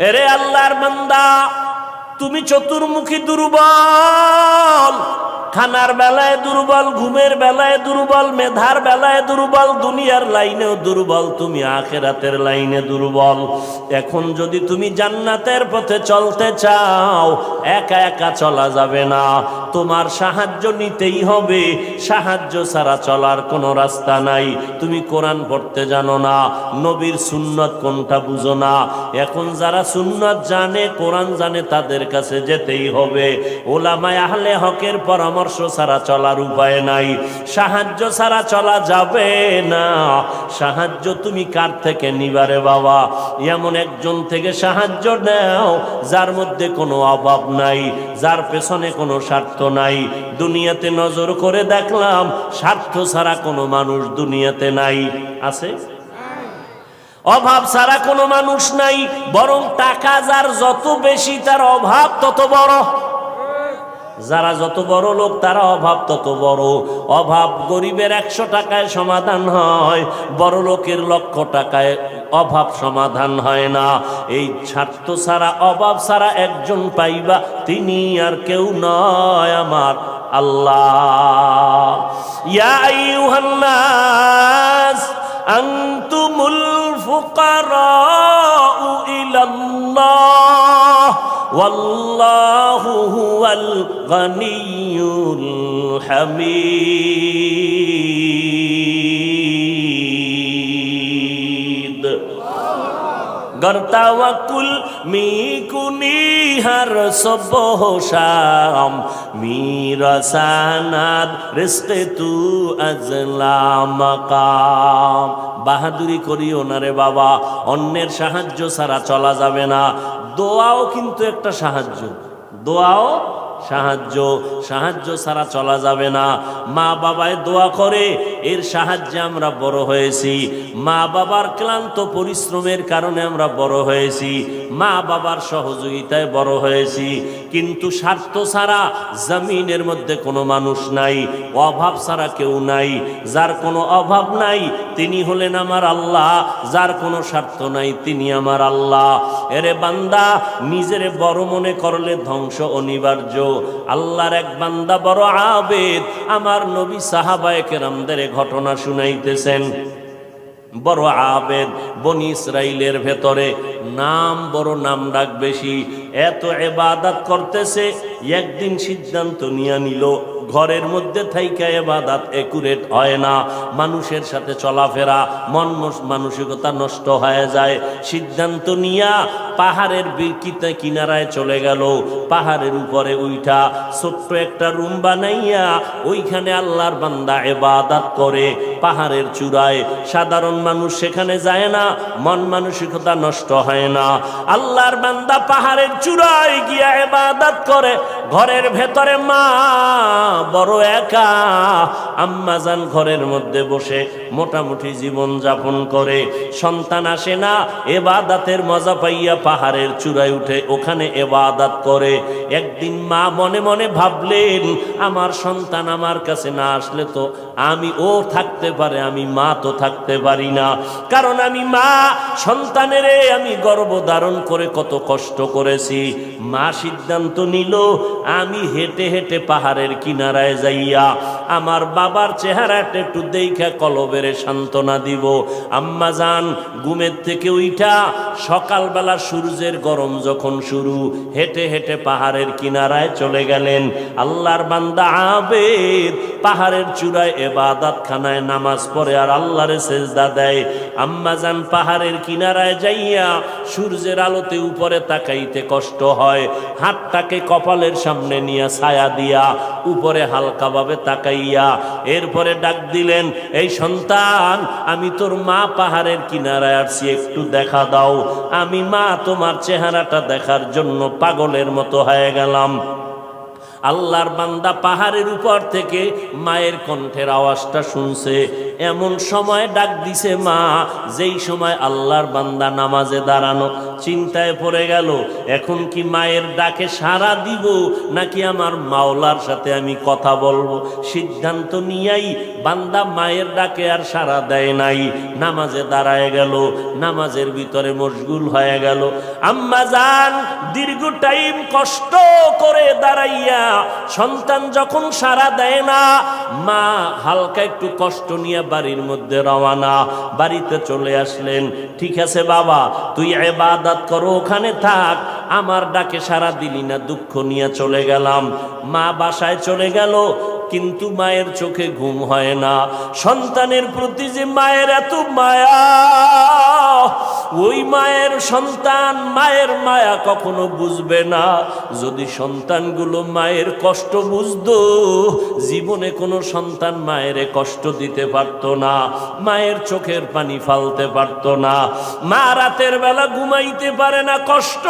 এরে আল্লাহর বান্দা তুমি চতুর্মুখী দুর্বল। খানার বেলায় দুর্বল, ঘুমের বেলায় দুর্বল, মেধার বেলায় দুর্বল, দুনিয়ার লাইনেও দুর্বল, তুমি আখেরাতের লাইনে দুর্বল। এখন যদি তুমি জান্নাতের পথে চলতে চাও, একা একা চলা যাবে না। তোমার সাহায্য নিতেই হবে। সাহায্য ছাড়া চলার কোনো রাস্তা নাই। তুমি কোরআন পড়তে জানো না, নবীর সুন্নত কোনটা বুঝো না। এখন যারা সুন্নত জানে, কোরআন জানে, তাদের কাছে যেতেই হবে। ওলামায় আহলে হকের পরামর্শ ছাড়া চলার উপায় নাই। সাহায্য ছাড়া চলা যাবে না। সাহায্য তুমি কার থেকে নিবারে বাবা? এমন একজন থেকে সাহায্য নাও, যার মধ্যে কোনো অভাব নাই, যার পেছনে কোনো স্বার্থ নাই। দুনিয়াতে নজর করে দেখলাম, স্বার্থ ছাড়া কোনো মানুষ দুনিয়াতে নাই। আছে? অভাব ছাড়া কোনো মানুষ নাই, বরং টাকা যার যত বেশি, তার অভাব তত বড়। যারা যত বড় লোক, তারা অভাব তত বড়। অভাব গরিবের একশো টাকায় সমাধান হয়, বড় লোকের লক্ষ টাকায় অভাব সমাধান হয় না। এই স্বার্থ ছাড়া, অভাব ছাড়া একজন পাইবা তিনি আর কেউ নয় আমার আল্লাহ। আনতুমুল ফুকারাউ ইলাল্লাহ। ওয়াল্লাহু হুয়াল গানিয়ুল গর্তা ওয়াকুল মি কুনি হার সব শাম, মিরসানাদ রিস্কে তু আজলাম কাম বাহাদুরি করি ওনারে বাবা, অন্যের সাহায্য ছাড়া চলা যাবে না। দোয়াও কিন্তু একটা সাহায্য। দোয়াও সাহায্য সাহায্য ছাড়া চলা যাবে না। মা বাবায় দোয়া করে, এর সাহায্যে আমরা বড় হয়েছি। মা বাবার ক্লান্ত পরিশ্রমের কারণে আমরা বড় হয়েছি। মা বাবার সহযোগিতায় বড় হয়েছি। কিন্তু স্বার্থ ছাড়া জমিনের মধ্যে কোনো মানুষ নাই, অভাব ছাড়া কেউ নাই। যার কোনো অভাব নাই, তিনি হলেন আমার আল্লাহ। যার কোনো স্বার্থ নাই, তিনি আমার আল্লাহ। এরে বান্দা, নিজেরে বড় মনে করলে ধ্বংস অনিবার্য। আল্লাহর এক বান্দা বড় আবেদ, আমার নবী সাহাবায় কেরামদের ঘটনা শুনাইতেছেন। বড় আবেদ, বনি ইসরাইলের ভেতরে নাম বড় নাম ডাক বেশি এত এবাদাত করতেছে, একদিন সিদ্ধান্ত নিয়ে নিল, ঘরের মধ্যে থাইকা এবাদাত একুরেট হয় না, মানুষের সাথে চলাফেরা, মন মানসিকতা নষ্ট হয়ে যায়। সিদ্ধান্ত নিয়া পাহাড়ের বিকিতে কিনারায় চলে গেল, পাহাড়ের উপরে উইঠা ছোট্ট একটা রুম বানাইয়া ওইখানে আল্লাহর বান্দা এবাদাত করে, পাহাড়ের চূড়ায়। সাধারণ মানুষ সেখানে যায় না, মন মানসিকতা নষ্ট হয় না। আল্লাহর বান্দা পাহাড়ের চূড়ায় গিয়া এবাদাত করে ঘরের ভেতরে মা বড় একা আম্মাজান ঘরের মধ্যে বসে মোটামুটি জীবন যাপন করে। সন্তান আসে না, এবাদাতের মজা পাইয়া পাহাড়ের চূড়ায় উঠে ওখানে এবাদাত করে। একদিন মা মনে মনে ভাবলেন, আমার সন্তান আমার কাছে না আসলে তো আমি ও থাকতে পারে, আমি মা তো থাকতে পারি না। কারণ আমি মা, সন্তানের আমি গর্ব ধারণ করে কত কষ্ট করেছি। মা সিদ্ধান্ত নিল আমি হেঁটে হেঁটে পাহাড়ের কিনারায় যাইয়া আমার বাবার চেহারাটা একটু দেখা কলবেরে সান্ত্বনা দিব। আম্মা যান ঘুমের থেকে উইঠা সকালবেলা সূর্যের গরম যখন শুরু, হেঁটে হেঁটে পাহাড়ের কিনারায় চলে গেলেন। আল্লাহর বান্দা আবেদ, পাহাড়ের চূড়ায় এবাদাত খানায় নামাজ পড়ে আর আল্লাহরে সেজদা দেয়। আম্মা যান পাহাড়ের কিনারায় যাইয়া সূর্যের আলোতে উপরে তাকাইতে কষ্ট হয়, হাতটাকে কপালের সামনে নিয়ে ছায়া দিয়া উপরে হালকাভাবে তাকাইয়া এরপরে ডাক দিলেন, এই সন্তান, আমি তোর মা পাহাড়ের কিনারায় আসছি একটু দেখা দাও। আমি মা, তোমার চেহারাটা দেখার জন্য পাগলের মতো হয়ে গেলাম। আল্লাহর বান্দা পাহাড়ের উপর থেকে মায়ের কণ্ঠের আওয়াজটা শুনছে। এমন সময় ডাক দিছে মা, যেই সময় আল্লাহর বান্দা নামাজে দাঁড়ানো চিন্তায় পড়ে গেল, এখন কি মায়ের ডাকে সাড়া দিব, নাকি আমার মাওলার সাথে আমি কথা বলব? সিদ্ধান্ত নিয়াই বান্দা মায়ের ডাকে আর সাড়া দেয় নাই। নামাজে দাঁড়ায় গেল, নামাজের ভিতরে মশগুল হয়ে গেল। আম্মা যান দীর্ঘ টাইম কষ্ট করে দাঁড়াইয়া সন্তান যখন সাড়া দেয় না, মা হালকা একটু কষ্ট নিয়ে বাড়ির মধ্যে রওয়ানা বাড়িতে চলে আসলেন। ঠিক আছে বাবা, তুই এবাদাত করো, ওখানে থাক। আমার ডাকে সারা দিলি না, দুঃখ নিয়ে চলে গেলাম। মা বাসায় চলে গেল, কিন্তু মায়ের চোখে ঘুম হয় না। সন্তানের প্রতি যে মায়ের এত মায়া ওই মায়ের সন্তান মায়ের মায়া কখনো বুঝবে না। যদি সন্তানগুলো মায়ের কষ্ট বুঝত, জীবনে কোনো সন্তান মায়ের কষ্ট দিতে পারত না, মায়ের চোখের পানি ফালতে পারত না। মা রাতের বেলা ঘুমাইতে পারে না কষ্ট।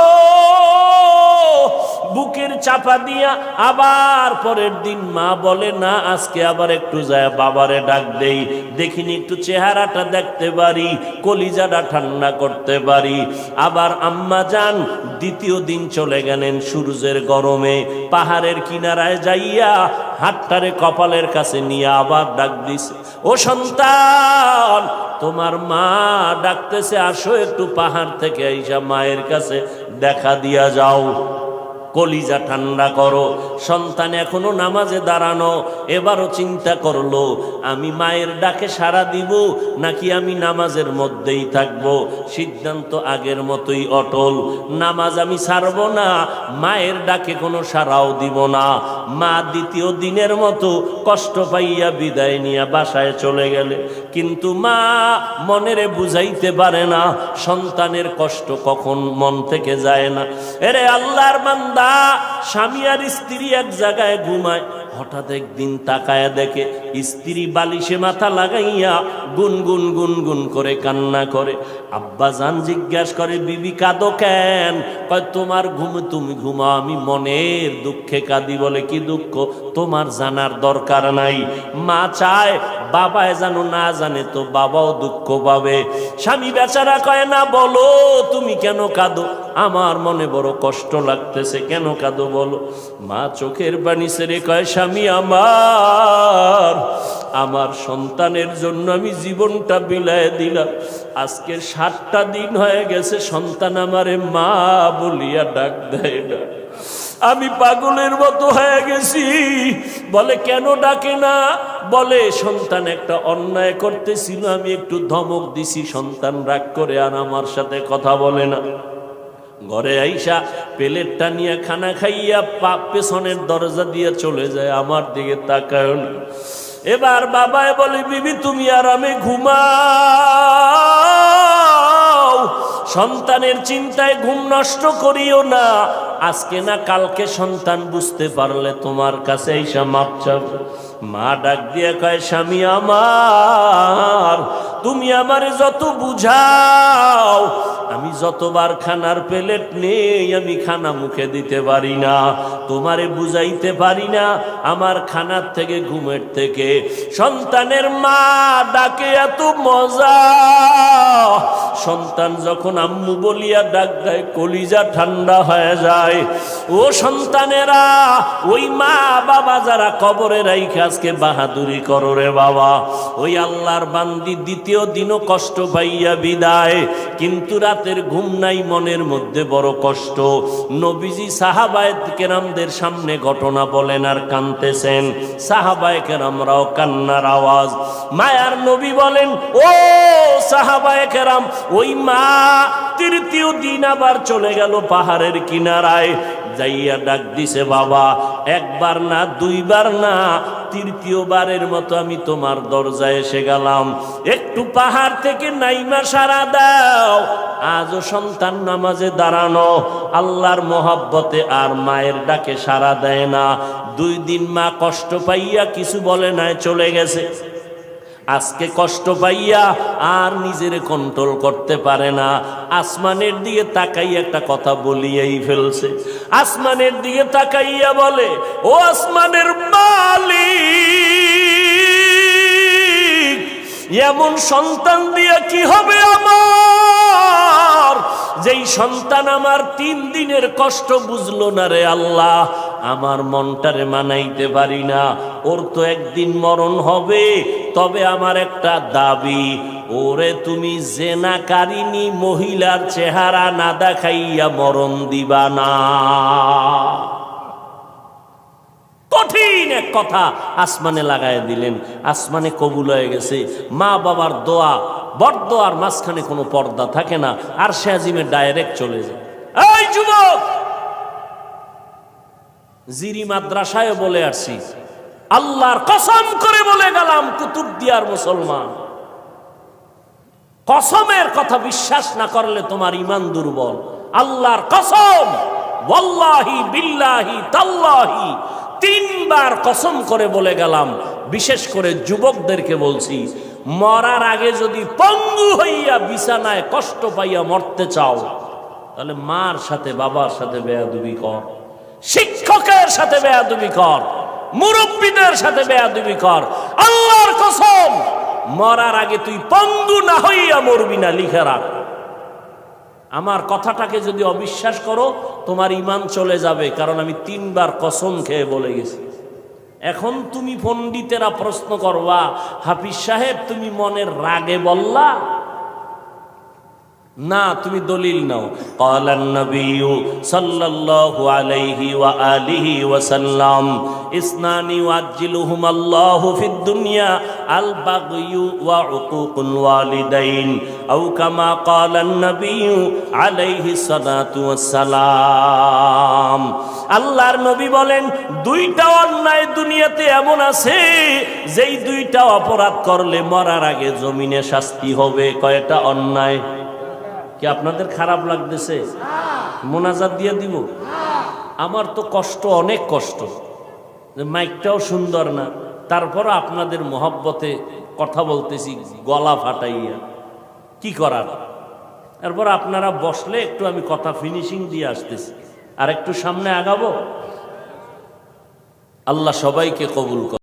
বুকের চাপা দিয়া আবার পরের দিন মা বলে, না, আজকে আবার একটু যায়, বাবারে ডাক দেই। দেখিনি একটু চেহারাটা দেখতে পারি, কলিজাটা ঠান্ডা করতে পারি। আবার আম্মা যান, দ্বিতীয় দিন চলে গেলেন সূর্যের গরমে। পাহাড়ের কিনারায় যাইয়া হাতটারে কপালের কাছে নিয়ে আবার ডাক দিছে, ও সন্তান তোমার মা ডাকতেছে আসো একটু পাহাড় থেকে আইসা মায়ের কাছে দেখা দিয়া যাও। কলিজা ঠান্ডা করো। সন্তান এখনও নামাজে দাঁড়ানো, এবারও চিন্তা করল, আমি মায়ের ডাকে সাড়া দিব নাকি আমি নামাজের মধ্যেই থাকব? সিদ্ধান্ত আগের মতোই অটল। নামাজ আমি ছাড়ব না, মায়ের ডাকে কোনো সাড়াও দিব না। মা দ্বিতীয় দিনের মতো কষ্ট পাইয়া বিদায় নিয়ে বাসায় চলে গেলে। কিন্তু মা মনেরে বুঝাইতে পারে না, সন্তানের কষ্ট কখন মন থেকে যায় না। এরে আল্লাহর বান্দা স্বামী আর স্ত্রী এক জায়গায় ঘুমায়, হঠাৎ একদিন তাকায় দেখে স্ত্রী বালিশে মাথা লাগাইয়া গুন গুন গুন গুন করে কান্না করে। আব্বা জান জিজ্ঞাসা করে, বিবি, কাঁদো কেন? কয়, তোমার ঘুম, তুমি ঘুমাও, আমি মনের দুঃখে কাঁদি বলে কি দুঃখ? তোমার জানার দরকার নাই। মা চায়, বাবায় জানো না জানে, তো বাবাও দুঃখ পাবে। স্বামী বেচারা কয়, না, বলো, তুমি কেন কাঁদো? আমার মনে বড় কষ্ট লাগতেছে। কেন কাঁদো বলো? মা চোখের পানি সেরে কয়, স্বামী আমার আমার সন্তানের জন্য আমি জীবনটা বিলায় দিলাম। আজকে সাতটা দিন হয়ে গেছে, সন্তান আমারে মা বলিয়া ডাক দেয় না। আমি পাগলের মতো হয়ে গেছি। বলে, কেন ডাকে না? বলে, সন্তান একটা অন্যায় করতেছিল, আমি একটু ধমক দিছি, সন্তান রাগ করে আর আমার সাথে কথা বলে না। ঘরে আইসা প্লেটটা নিয়ে খানা খাইয়া পা পেছনের দরজা দিয়ে চলে যায় আমার দিকে তাকায় এবার বাবায় বলে, বিবি, তুমি আরামে ঘুমাও। সন্তানের চিন্তায় ঘুম নষ্ট করিও না। আজকে না কালকে সন্তান বুঝতে পারলে তোমার কাছে এইসা মাপ চাপ মা ডাক দিয়ে কয়, স্বামী আমার, তুমি আমারে যত বুঝাও আমি যতবার খানার প্লেট নেই, আমি খানা মুখে দিতে পারি না। তোমারে বুঝাইতে পারি না আমার খানার থেকে, ঘুমের থেকে। সন্তানের মা ডাকে, এত মজা! সন্তান যখন আম্মু বলিয়া ডাক দেয়, কলিজা ঠান্ডা হয়ে যায়। ও সন্তানেরা, ওই মা বাবা যারা কবরে রাইখে, আজকে বাহাদুরি করো রে বাবা। ওই আল্লাহর বান্দি দ্বিতীয় দিনও কষ্ট পাইয়া বিদায়। কিন্তু রাতের ঘুম নাই, মনের মধ্যে বড় কষ্ট। নবীজি সাহাবায়ত কেরামদের সামনে ঘটনা বলেন, আর কানতেছেন সাহাবায় কেরামরাও কান্নার আওয়াজ। মায়ার নবী বলেন, ও সাহাবায় কেরাম, ওই মা তৃতীয় দিন আবার চলে গেল পাহাড়ের কিনারায়। যাইয়া ডাক দিছে, বাবা, একবার না, দুইবার না, তৃতীয়বারের মতো আমি তোমার দরজায় এসে গেলাম। একটু পাহাড় থেকে নাইমা সারা দাও আজও সন্তান নামাজে দাঁড়ানো, আল্লাহর মোহাব্বতে আর মায়ের ডাকে সারা দেয় না। দুই দিন মা কষ্ট পাইয়া কিছু বলে নাই, চলে গেছে। আজকে কষ্ট পাইয়া আর নিজের কন্ট্রোল করতে পারে না। আসমানের দিকে তাকাই একটা কথা বলিয়াই ফেলছে। আসমানের দিকে তাকাইয়া বলে, ও আসমানের মালিক, এমন সন্তান দিয়া কি হবে আমার? যেই সন্তান আমার তিন দিনের কষ্ট বুঝলো না রে আল্লাহ, আমার মনটারে মানাইতে পারি না। ওর তো একদিন মরণ হবে, তবে আমার একটা দাবি, ওরে তুমি জেনাকারিনী মহিলার চেহারা না দেখাইয়া মরণ দিবা না। কঠিন এক কথা আসমানে লাগাই দিলেন, আসমানে কবুল হয়ে গেছে। মা বাবার দোয়া বরদোয়ার মাঝখানে কোনো পর্দা থাকে না, আর সে আজিমে ডাইরেক্ট চলে যায়। জিরি মাদ্রাসায় বলে আসছি, আল্লাহর কসম করে বলে গেলাম কুতুবদিয়ার মুসলমান। কসমের কথা বিশ্বাস না করলে তোমার ইমান দুর্বল। আল্লাহর কসম, ওয়াল্লাহি বিল্লাহি তাল্লাহি, তিনবার কসম করে বলে গেলাম। বিশেষ করে যুবকদেরকে বলছি মরার আগে যদি পঙ্গু হইয়া বিছানায় কষ্ট পাইয়া মরতে চাও, তাহলে মার সাথে বাবার সাথে বেয়াদুবি কর, শিক্ষকের সাথে বেয়াদুবি কর, মুরব্বীদের সাথে বেয়াদুবি কর। আল্লাহর কসম, মরার আগে তুই পঙ্গু না হইয়া মরবি না, লিখে রাখ। আমার কথাটাকে যদি অবিশ্বাস করো, তোমার ইমান চলে যাবে, কারণ আমি তিনবার কসম খেয়ে বলে গেছি। এখন তুমি পণ্ডিতেরা প্রশ্ন করবা হাফিজ সাহেব তুমি মনের রাগে বললা? না, তুমি দলিল নাও। কালান নবিয়ু সাল্লাল্লাহু আলাইহি ওয়া আলিহি ওয়া সাল্লাম, ইসনানি ওয়াজিলুহুম আল্লাহু ফিদ দুনিয়া আল বাগয়ু ওয়া উকুকুল ওয়ালিদাইন, আও কামা কালান নবিয়ু আলাইহি সালাতু ওয়াস সালাম। আল্লাহর নবী বলেন, দুইটা অন্যায় দুনিয়াতে এমন আছে, যেই দুইটা অপরাধ করলে মরার আগে জমিনে শাস্তি হবে। কয়টা অন্যায়? কি আপনাদের খারাপ লাগতেছে? মোনাজাত দিয়ে দিব? আমার তো কষ্ট, অনেক কষ্ট। যে মাইকটাও সুন্দর না। তারপর আপনাদের মহব্বতে কথা বলতেছি, গলা ফাটাইয়া। কি করার? তারপর আপনারা বসলে একটু আমি কথা ফিনিশিং দিয়ে আসতেছি। আর একটু সামনে আগাবো? আল্লাহ সবাইকে কবুল কর।